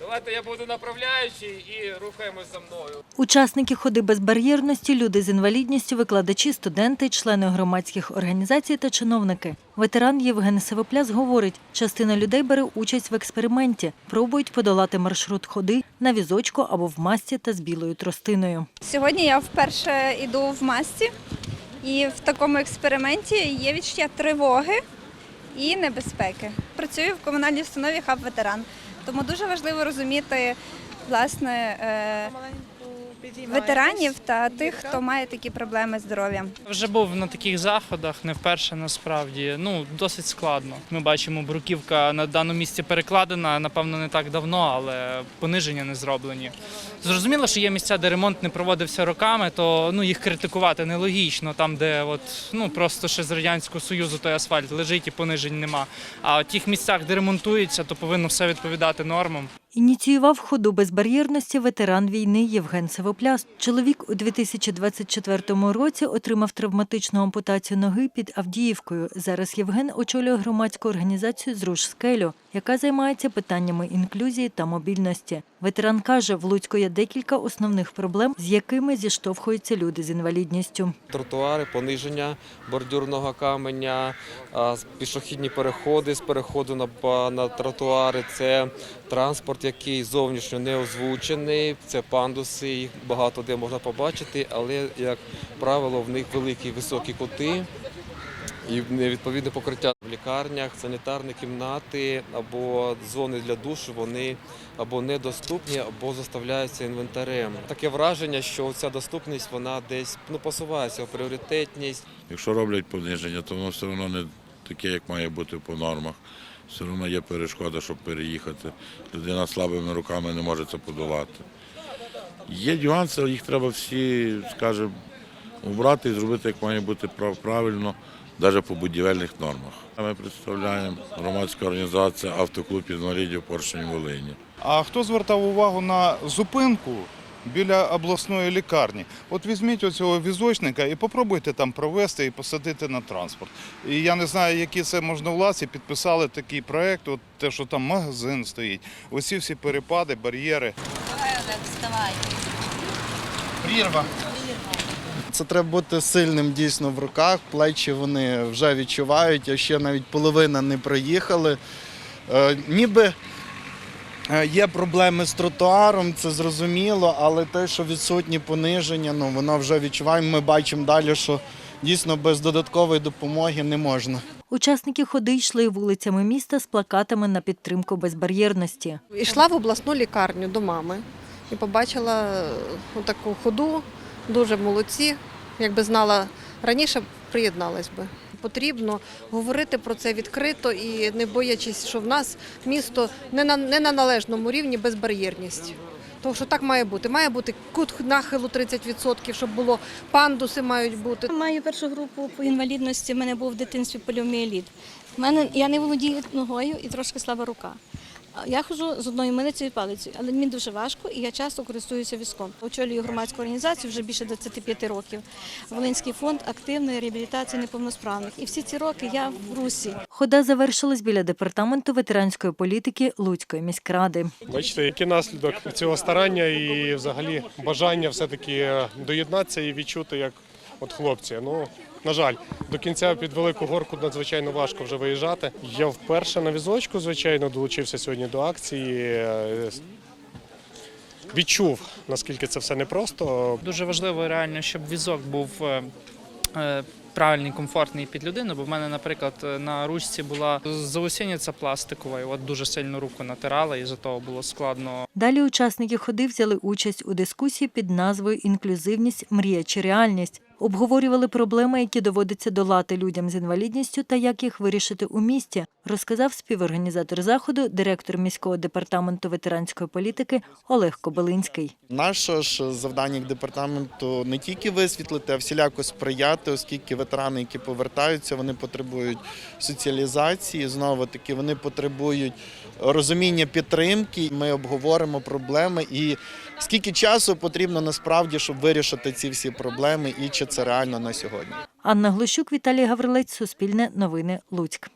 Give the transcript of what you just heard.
Давайте я буду направляючий і рухаємось за мною. Учасники ходи безбар'єрності, люди з інвалідністю, викладачі, студенти, члени громадських організацій та чиновники. Ветеран Євген Севопляс говорить, частина людей бере участь в експерименті, пробують подолати маршрут ходи на візочку або в масці та з білою тростиною. Сьогодні я вперше йду в масці, і в такому експерименті є відчуття тривоги і небезпеки. Працюю в комунальній установі хаб ветеран, тому дуже важливо розуміти власне е, ветеранів та тих, хто має такі проблеми з здоров'ям. Вже був на таких заходах, не вперше насправді. Ну досить складно. Ми бачимо, бруківка на даному місці перекладена, напевно, не так давно, але пониження не зроблені. Зрозуміло, що є місця, де ремонт не проводився роками, то ну їх критикувати нелогічно, там, де от ну просто ще з радянського союзу той асфальт лежить і понижень нема. А в тих місцях, де ремонтується, то повинно все відповідати нормам. Ініціював ходу безбар'єрності ветеран війни Євген Севопляс. Чоловік у 2024 році отримав травматичну ампутацію ноги під Авдіївкою. Зараз Євген очолює громадську організацію «Зруш скелю», яка займається питаннями інклюзії та мобільності. Ветеран каже, в Луцьку є декілька основних проблем, з якими зіштовхуються люди з інвалідністю. Тротуари, пониження бордюрного каменя, пішохідні переходи з переходу на тротуари. Це транспорт, який зовнішньо не озвучений. Це пандуси, їх багато де можна побачити, але, як правило, в них великі високі кути. І невідповідне покриття в лікарнях, санітарні кімнати або зони для душу вони або недоступні, або заставляються інвентарем. Таке враження, що ця доступність вона десь ну посувається в пріоритетність. Якщо роблять пониження, то воно все одно не таке, як має бути по нормах. Все одно є перешкода, щоб переїхати. Людина слабими руками не може це подолати. Є нюанси, їх треба всі, скажімо, убрати і зробити, як має бути правильно, навіть по будівельних нормах. Ми представляємо громадська організація автоклуб інвалідів Поршень Волині. А хто звертав увагу на зупинку біля обласної лікарні? От візьміть оцього візочника і попробуйте там провести і посадити на транспорт. І я не знаю, які це можновладці підписали такий проект, от те, що там магазин стоїть. Усі всі перепади, бар'єри. Це треба бути сильним дійсно в руках. Плечі вони вже відчувають, а ще навіть половина не проїхали. Е, ніби є проблеми з тротуаром, це зрозуміло, але те, що відсутні пониження, ну воно вже відчуваємо. Ми бачимо далі, що дійсно без додаткової допомоги не можна. Учасники ходи йшли вулицями міста з плакатами на підтримку безбар'єрності. Йшла в обласну лікарню до мами і побачила е, таку ходу, дуже молодці. Якби знала раніше, приєдналась би. Потрібно говорити про це відкрито і не боячись, що в нас місто не на, не на належному рівні безбар'єрність. Тому що так має бути. Має бути кут нахилу 30%, щоб було пандуси мають бути. Маю першу групу по інвалідності. в мене був в дитинстві поліоміеліт. В мене я не володію ногою і трошки слаба рука. Я ходжу з одною милицею і палицею, але мені дуже важко і я часто користуюся візком. Очолюю громадську організацію вже більше 25 років. Волинський фонд активної реабілітації неповносправних. І всі ці роки я в русі. Хода завершилась біля департаменту ветеранської політики Луцької міськради. Бачите, який наслідок цього старання і взагалі бажання все-таки доєднатися і відчути, як от хлопці. Ну, на жаль, до кінця під велику горку надзвичайно важко вже виїжджати. Я вперше на візочку, звичайно, долучився сьогодні до акції. Відчув, наскільки це все непросто. Дуже важливо реально, щоб візок був е, е, правильний, комфортний під людину. Бо в мене, наприклад, е, на ручці була заусінниця пластикова, і от дуже сильно руку натирала, і за того було складно Далі учасники ходи взяли участь у дискусії під назвою Інклюзивність, мрія чи реальність. Обговорювали проблеми, які доводиться долати людям з інвалідністю та як їх вирішити у місті, розказав співорганізатор заходу, директор міського департаменту ветеранської політики Олег Кобилинський. Наше ж завдання як департаменту не тільки висвітлити, а всіляко сприяти, оскільки ветерани, які повертаються, вони потребують соціалізації. Знову таки, вони потребують розуміння підтримки. Ми обговоримо проблеми і скільки часу потрібно насправді, щоб вирішити ці всі проблеми, і чи це реально на сьогодні. Анна Глущук, Віталій Гаврилець, Суспільне новини, Луцьк.